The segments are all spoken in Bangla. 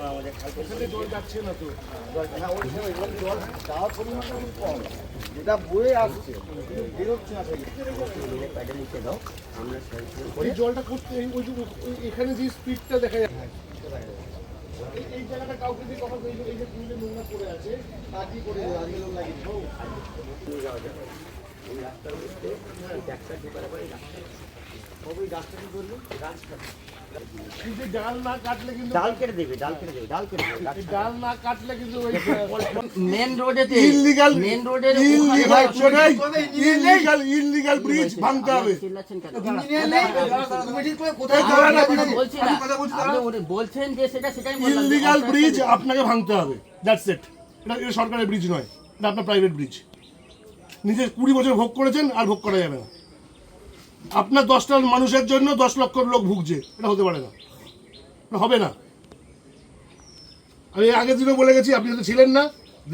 আমাদের জল যাচ্ছে না তো? না ওই জল যাওয়ার পরিমাণটা খুব কম। যেটা বয়ে আসছে বেরোচ্ছে না প্যাডেল লিখে দাও আমরা সাইকেল জলটা করতে ওই এখানে যে স্পিডটা দেখা যায়। এই- জায়গাটা কাউকে দিয়ে কখন এই যে- নোংরা পড়ে আছে তা কি করে লাগিয়ে রাস্তার মধ্যে ঢোকার পরে ওই রাস্তা কি করবে গাছ কাটবে এই যে ডাল না কাটলে কিন্তু ডাল কেটে দেবে ডাল কেটে দেবে ডাল কেটে দেবে ডাল না কাটলে কিন্তু ওই মেন রোডেতে ইললিগাল মেন রোডের ইললিগাল শোনাই ইললিগাল ইললিগাল ব্রিজ ভাঙতে হবে। কোথায় আমি বলছি না। আপনি ওটা বলছেন যে সেটা সেটাই ইললিগাল ব্রিজ আপনাকে ভাঙতে হবে। দ্যাটস ইট এটা সরকারের ব্রিজ নয়। এটা আপনার প্রাইভেট ব্রিজ নিজের কুড়ি বছর ভোগ করেছেন আর ভোগ করা যাবে না। আপনার দশটা মানুষের জন্য দশ লক্ষ লোক ভুগছে, এটা হতে পারে না। হবে না। আমি আগের দিনও বলে গেছি, আপনি যদি ছিলেন না।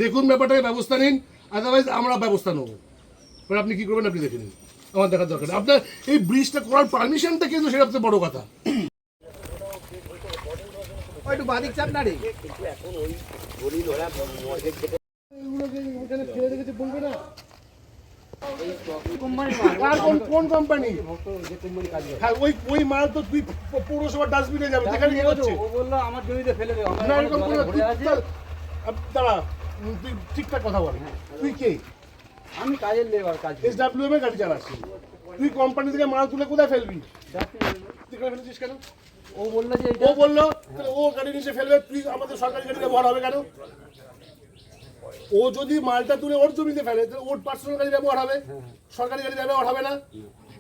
দেখুন ব্যাপারটাকে, ব্যবস্থা নিন। আদারওয়াইজ আমরা ব্যবস্থা নেব। এবার আপনি কী করবেন, আপনি দেখে নিন। আমার দেখার দরকার। আপনার এই ব্রিজটা করার পারমিশনটা কিন্তু সেটা হচ্ছে বড় কথা। একটু বাদিক চাপ না রে কিন্তু এখন ওই গরিব ওরা মর্গেজ কেটে এগুলোকে এখানে ফেলে রেখেছে বলবে না কার কোন কোন কোম্পানি? হ্যাঁ ওই ওই মাল তো তুই পৌরসভার ডাস্টবিনে যাবে যেখানে নিয়ে যাচ্ছে ও বলল আমার জমিতে ফেলে দেবো না এরকম কোনো তুই তার- আপ- দাঁড়া তুই ঠিকঠাক কথা বল। তুই কে? আমি কাজের লেবার কাজ এস ডাব্লিউ এম এ গাড়ি চালাচ্ছিস। তুই কোম্পানি থেকে মাল তুলে কোথায় ফেলবি? তুই কেন ফেলেছিস কেন? ও বলল যে ও বলল ও গাড়ি নিচে ফেলবে তুই আমাদের সরকারি গাড়ি ব্যবহার হবে কেন? ও যদি মালটা তুলে ওর জমিতে ফেলে তাহলে ওর পার্সোনাল গাড়ি ব্যবহার হবে সরকারি গাড়ি ব্যবহার হবে না।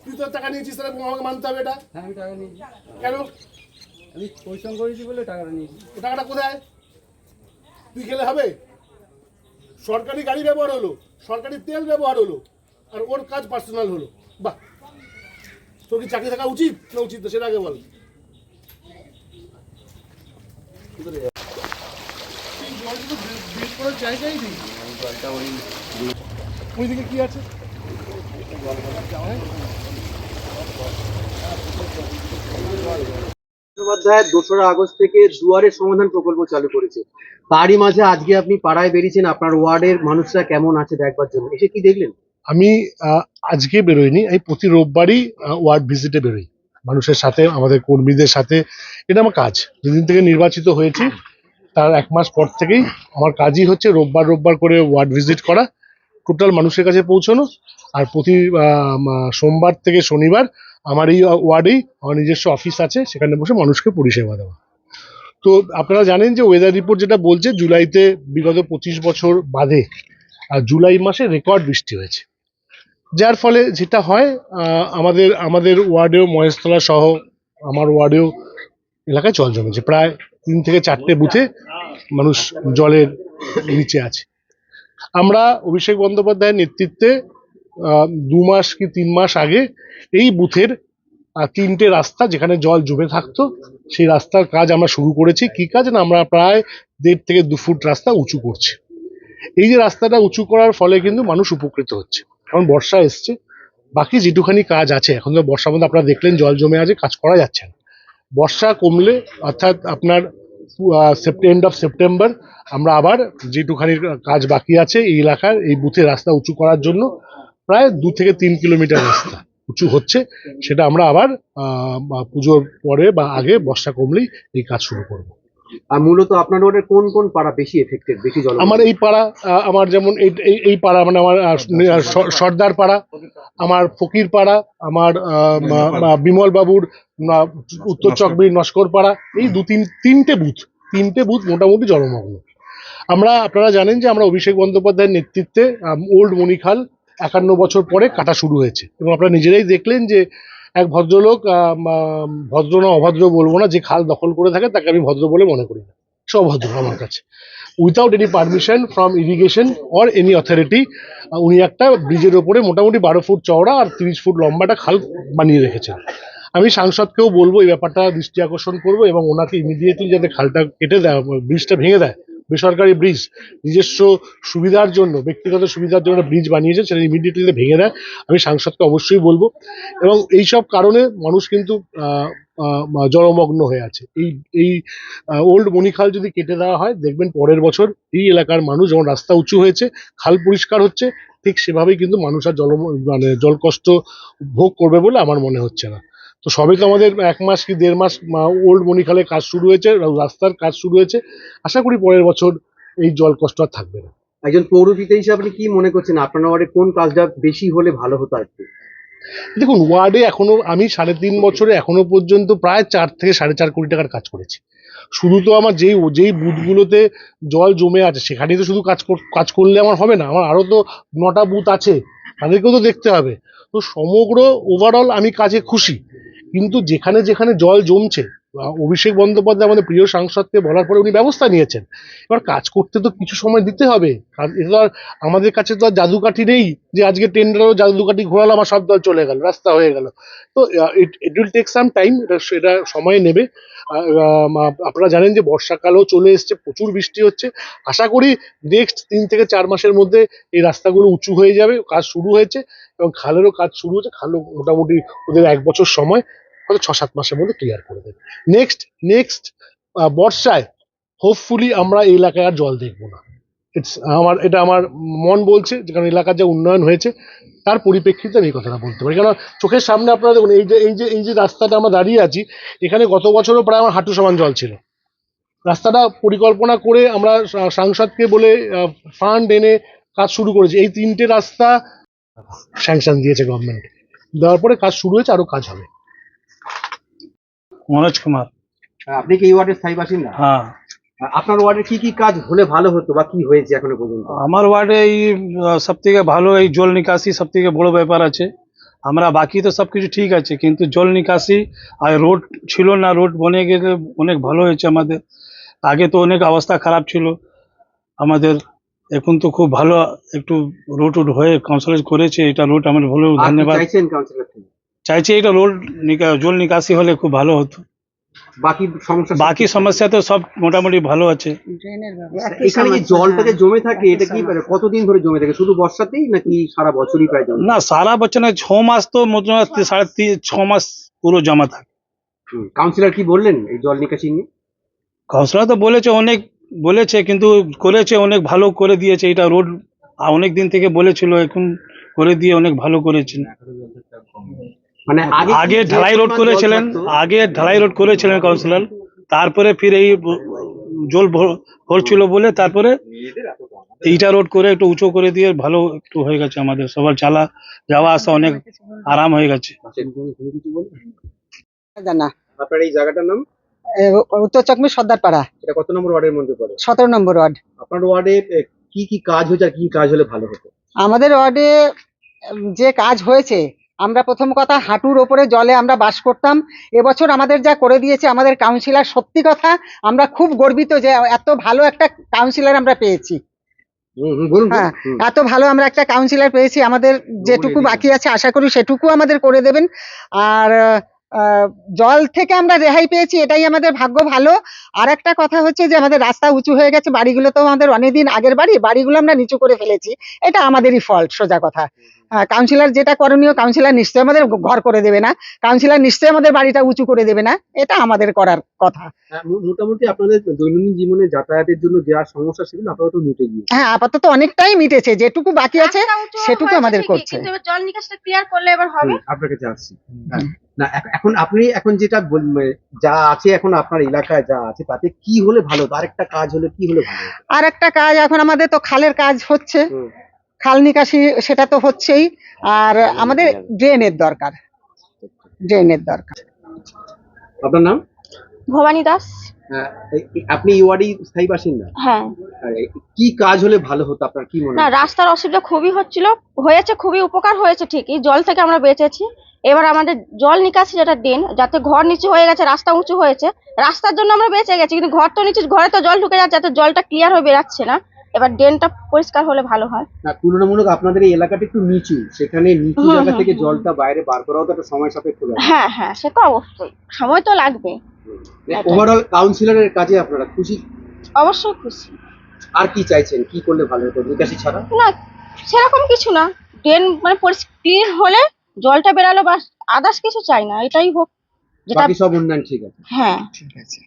তুই তো টাকা নিয়েছিস তাহলে আমাকে মানতে হবে এটা। হ্যাঁ আমি টাকা নিয়েছি। কেন? আমি পরিশ্রম করেছি বলে টাকাটা নিয়েছি। টাকাটা কোথায়? তুই গেলে হবে? সরকারি গাড়ি ব্যবহার হলো সরকারি তেল ব্যবহার হলো আর ওর কাজ পার্সোনাল হলো। বাহ। তোর কি চাকরি থাকা উচিত? না উচিত সেটা আগে বল। নেই। ওইদিকে কি আছে? বন্দ্যোপাধ্যায় দোসরা আগস্ট থেকে দুয়ারের সমাধান প্রকল্প চালু করেছে। তারই মাঝে আজকে আপনি পাড়ায় বেরিয়েছেন আপনার ওয়ার্ডের মানুষরা কেমন আছে দেখবার জন্য? এসে কি দেখলেন? আমি আহ, আজকে বেরোইনি আমি প্রতি রোববারই আহ, ওয়ার্ড ভিজিটে বেরোই। মানুষের সাথে আমাদের কর্মীদের সাথে এটা আমার কাজ। যেদিন থেকে নির্বাচিত হয়েছি। তার এক মাস পর থেকেই আমার কাজই হচ্ছে রোববার রোববার করে ওয়ার্ড ভিজিট করা, টোটাল মানুষের কাছে পৌঁছানো। আর প্রতি সোমবার থেকে শনিবার আমার এই ওয়ার্ডেই আমার নিজস্ব অফিস আছে, সেখানে বসে মানুষকে পরিষেবা দেওয়া। তো আপনারা জানেন যে ওয়েদার রিপোর্ট যেটা বলছে, জুলাইতে বিগত পঁচিশ বছর বাদে আর জুলাই মাসে রেকর্ড বৃষ্টি হয়েছে। যার ফলে যেটা হয় আমাদের আমাদের ওয়ার্ডেও মহেশতলা সহ আমার ওয়ার্ডেও এলাকায় জল জমেছে। প্রায় তিন থেকে চারটে বুথে মানুষ জলের নিচে আছে। আমরা অভিষেক বন্দ্যোপাধ্যায়ের নেতৃত্বে দু মাস কি তিন মাস আগে এই বুথের তিনটে রাস্তা যেখানে জল জমে থাকতো, সেই রাস্তার কাজ আমরা শুরু করেছি। কি কাজ? না, আমরা প্রায় দেড় থেকে দু ফুট রাস্তা উঁচু করছি। এই যে রাস্তাটা উঁচু করার ফলে কিন্তু মানুষ উপকৃত হচ্ছে। কারণ বর্ষা এসছে, বাকি যেটুখানি কাজ আছে, এখন তো বর্ষার মধ্যে আপনারা দেখলেন জল জমে আছে, কাজ করা যাচ্ছে না। বর্ষা কমলে, অর্থাৎ আপনার এন্ড অফ সেপ্টেম্বর আমরা আবার যেটুখানির কাজ বাকি আছে এই এলাকার, এই বুথে রাস্তা উঁচু করার জন্য প্রায় দু থেকে তিন কিলোমিটার রাস্তা উঁচু হচ্ছে। সেটা আমরা আবার পুজোর পরে বা আগে বর্ষা কমলেই এই কাজ শুরু করব। আর মূলত আপনার ওয়ার্ডের কোন কোন পাড়া বেশি এফেক্টেড বেশি জল আমার এই পাড়া আমার যেমন এই পাড়া মানে আমার সর্দার পাড়া আমার ফকির পাড়া আমার বিমল বাবুর উত্তর চকবি নস্কর পাড়া এই দু তিন তিনটে বুথ তিনটে বুথ মোটামুটি জলমগ্ন। আমরা আপনারা জানেন যে আমরা অভিষেক বন্দ্যোপাধ্যায়ের নেতৃত্বে ওল্ড মণিখাল একান্ন বছর পরে কাটা শুরু হয়েছে। এবং আপনারা নিজেরাই দেখলেন যে এক ভদ্রলোক ভদ্র না অভদ্র বলব না, যে খাল দখল করে থাকে তাকে আমি ভদ্র বলে মনে করি না। সে অভদ্র আমার কাছে। Without any permission from irrigation or any authority উনি একটা ব্রিজের ওপরে মোটামুটি বারো ফুট চওড়া আর তিরিশ ফুট লম্বাটা খাল বানিয়ে রেখেছেন। আমি সাংসদকেও বলব, এই ব্যাপারটা দৃষ্টি আকর্ষণ করব এবং ওনাকে ইমিডিয়েটলি যাতে খালটা কেটে দেয়, ব্রিজটা ভেঙে দেয় বেসরকারি ব্রিজ নিজস্ব সুবিধার জন্য, ব্যক্তিগত সুবিধার জন্য ব্রিজ বানিয়েছে, সেটা ইমিডিয়েটলি ভেঙে দেয়, আমি সাংসদকে অবশ্যই বলব। এবং এইসব কারণে মানুষ কিন্তু জলমগ্ন হয়ে আছে। এই এই ওল্ড মণিখাল যদি কেটে দেওয়া হয়, দেখবেন পরের বছর এই এলাকার মানুষ যেমন রাস্তা উঁচু হয়েছে, খাল পরিষ্কার হচ্ছে, ঠিক সেভাবেই কিন্তু মানুষ আর জল মানে জল কষ্ট ভোগ করবে বলে আমার মনে হচ্ছে না। তো সবে তো আমাদের এক মাস কি দেড় মাস ওল্ড মণিখালে কাজ শুরু হয়েছে রাস্তার কাজ শুরু হয়েছে। আশা করি পরের বছর এই জল কষ্ট আর থাকবে না। একজন পৌরপিতা হিসেবে আপনি কি মনে করছেন? আপনার ওয়ার্ডে কোন কাজটা বেশি হলে ভালো হতো আর কি? দেখুন ওয়ার্ডে এখনও আমি সাড়ে তিন বছরে এখনও পর্যন্ত প্রায় চার থেকে সাড়ে চার কোটি টাকার কাজ করেছি। শুধু তো আমার যেই যেই বুথগুলোতে জল জমে আছে সেখানেই তো শুধু কাজ কাজ করলে আমার হবে না। আমার আরও তো নটা বুথ আছে তাদেরকেও তো দেখতে হবে। তো সমগ্র ওভারঅল আমি কাজে খুশি। কিন্তু যেখানে যেখানে জল জমছে অভিষেক বন্দ্যোপাধ্যায় আমাদের প্রিয় সাংসদকে বলার পরে উনি ব্যবস্থা নিয়েছেন। এবার কাজ করতে তো কিছু সময় দিতে হবে। এটা আর আমাদের কাছে তো আর জাদুকাঠি নেই যে আজকে টেন্ডারও জাদুকাঠি ঘোরালাম আর সব দল চলে গেল, রাস্তা হয়ে গেল। তো it will take some time এটা সেটা সময় নেবে। আপনারা জানেন যে বর্ষাকালও চলে এসছে, প্রচুর বৃষ্টি হচ্ছে। আশা করি নেক্সট তিন থেকে চার মাসের মধ্যে এই রাস্তাগুলো উঁচু হয়ে যাবে, কাজ শুরু হয়েছে এবং খালেরও কাজ শুরু হয়েছে। খালও মোটামুটি ওদের এক বছর সময়। হয়তো ছ, সাত মাসের মধ্যে ক্লিয়ার করে দেবে। নেক্সট নেক্সট বর্ষায় হোপফুলি আমরা এই এলাকায় আর জল দেখব না। ইটস আমার, এটা আমার মন বলছে যে কারণ এলাকার যে উন্নয়ন হয়েছে, তার পরিপ্রেক্ষিতে আমি এই কথাটা বলতে পারি। কারণ চোখের সামনে আপনারা দেখুন, এই যে এই যে এই যে রাস্তাটা আমরা দাঁড়িয়ে আছি, এখানে গত বছরও প্রায় আমার হাঁটু সমান জল ছিল। রাস্তাটা পরিকল্পনা করে আমরা সাংসদকে বলে ফান্ড এনে কাজ শুরু করেছি। এই তিনটে রাস্তা স্যাংশন দিয়েছে গভর্নমেন্ট দেওয়ার পরে কাজ শুরু হয়েছে, আরও কাজ হবে। মনোজ কুমার। আপনি কি এই ওয়ার্ডের স্থায়ী বাসিন্দা? হ্যাঁ। আপনার ওয়ার্ডে কি কি কাজ হলে ভালো হতো বা কি হয়েছে এখনও পর্যন্ত? আমার ওয়ার্ডে এই সব থেকে ভালো এই জল নিকাশি সব থেকে বড় ব্যাপার আছে। আমরা বাকি তো সব কিছু ঠিক আছে কিন্তু জল নিকাশি আর রোড ছিল না রোড বনে গেলে অনেক ভালো হয়েছে আমাদের। আগে তো অনেক অবস্থা খারাপ ছিল। আমাদের এখন তো খুব ভালো একটু রোড উড হয়ে কাউন্সিলর করেছে এটা রোড আমার ভালো ধন্যবাদ। চাইছি এটা রোড জল নিকাশি হলে খুব ভালো হতো। বাকি সমস্যা বাকি সমস্যা তো সব মোটামুটি ভালো আছে। এখানে যে জলটা জমে থাকে এটা কি মানে কতদিন ধরে জমে থাকে? শুধু বর্ষাতেই নাকি সারা বছরই প্রায় জমে? না সারা বছর না ছ মাস তো মোটামুটি সাড়ে তিন ছ মাস পুরো জমা থাকে। কাউন্সিলর কি বললেন এই জল নিকাশি নিয়ে? কাউন্সিলর তো বলেছে অনেক বলেছে কিন্তু করেছে অনেক ভালো করে দিয়েছে। এটা রোড অনেক দিন থেকে বলেছিল এখন করে দিয়ে অনেক ভালো করেছেন মানে আগে আগে ঢালাই রোড করেছিলেন আগে ঢালাই রোড করেছিলেন কাউন্সিলর তারপরে ফির এই জল ভর- ভরছিল বলে তারপরে এইটা রোড করে একটু উঁচু করে দিয়ে ভালো একটু হয়ে গেছে আমাদের সবার চালা যাওয়া আসা অনেক আরাম হয়ে গেছে। জানা। আপনার এই জায়গাটার নাম? উত্তর চকমি সর্দারপাড়া এটা কত নম্বর ওয়ার্ডের মধ্যে পড়ে? সতেরো নম্বর ওয়ার্ড। আপনার ওয়ার্ডে কি কি কাজ হয়েছে আর কি কাজ হলে ভালো হতো? আমাদের ওয়ার্ডে যে কাজ হয়েছে আমরা প্রথম কথা হাঁটুর ওপরে জলে আমরা বাস করতাম। এবছর আমাদের যা করে দিয়েছে আমাদের কাউন্সিলার সত্যি কথা আমরা খুব গর্বিত যে এত ভালো একটা কাউন্সিলার আমরা পেয়েছি। হ্যাঁ, এত ভালো আমরা একটা কাউন্সিলার পেয়েছি আমাদের যেটুকু বাকি আছে আশা করি সেটুকু আমাদের করে দেবেন। আর জল থেকে আমরা রেহাই পেয়েছি এটাই আমাদের ভাগ্য ভালো। আর একটা কথা হচ্ছে যে আমাদের রাস্তা উঁচু হয়ে গেছে বাড়িগুলো তো আমাদের অনেকদিন আগের বাড়ি বাড়িগুলো আমরা নিচু করে ফেলেছি। এটা আমাদেরই ফল্ট সোজা কথা। কাউন্সিলর যেটা করণীয় কাউন্সিলর নিশ্চয়ই আমাদের ঘর করে দেবে না। কাউন্সিলর নিশ্চয়ই আমাদের বাড়িটা উঁচু করে দেবে না। এটা আমাদের করার কথা। হ্যাঁ, মোটামুটি আপনাদের দৈনন্দিন জীবনে যাতায়াতের জন্য যা সমস্যা ছিল আপাতত মিটে গিয়েছে। হ্যাঁ আপাতত অনেকটাই মিটেছে। যেটুকু বাকি আছে সেটুকু আমাদের করছে। এবার জল নিকাশটা ক্লিয়ার করলে এবার হবে। আপনার কাছে আসছি। হ্যাঁ। না এখন আপনি এখন যেটা মানে যা আছে এখন আপনার এলাকায় যা আছে তাতে কি হলে ভালো আরেকটা কাজ হলে কি হলে ভালো আর একটা কাজ এখন আমাদের তো খালের কাজ হচ্ছে। খাল নিকাশি সেটা তো হচ্ছেই। আর আমাদের ড্রেনের দরকার। ড্রেনের দরকার। আপনার নাম? ভবানী দাস। হ্যাঁ, আপনি এই ওয়ার্ডেই স্থায়ী বাসিন্দা? হ্যাঁ। কি কাজ হলে ভালো হতো আপনার কি মনে না রাস্তার অসুবিধা খুবই হচ্ছিল হয়েছে খুবই উপকার হয়েছে ঠিকই জল থেকে আমরা বেঁচেছি। এবার আমাদের জল নিকাশি যেটা ড্রেন যাতে ঘর নিচু হয়ে গেছে রাস্তা উঁচু হয়েছে রাস্তার জন্য আমরা বেঁচে গেছি কিন্তু ঘর তো নিচু ঘরে তো জল ঢুকে যাচ্ছে যাতে জলটা ক্লিয়ার হয়ে বেরাচ্ছে না। এবার ড্রেনটা পরিষ্কার হলে ভালো হয়। না তুলনামূলক আপনাদের এই এলাকাটা একটু নিচু সেখানে নিচু জায়গা থেকে জলটা বাইরে বার করাও তো একটা সময় সাপেক্ষ হ্যাঁ হ্যাঁ সে তো অবশ্যই সময় তো লাগবে। ওভারঅল কাউন্সিলরের কাজে আপনারা খুশি? অবশ্যই খুশি। আর কি চাইছেন? কি করলে ভালো হতো? নিকাশি ছাড়া? না সেরকম কিছু না। ড্রেন মানে ক্লিন হলে জলটা বেরালো বাস আদার্স কিছু চাই না এটাই হোক। যেটা সব উন্নয়ন ঠিক আছে। হ্যাঁ। ঠিক আছে।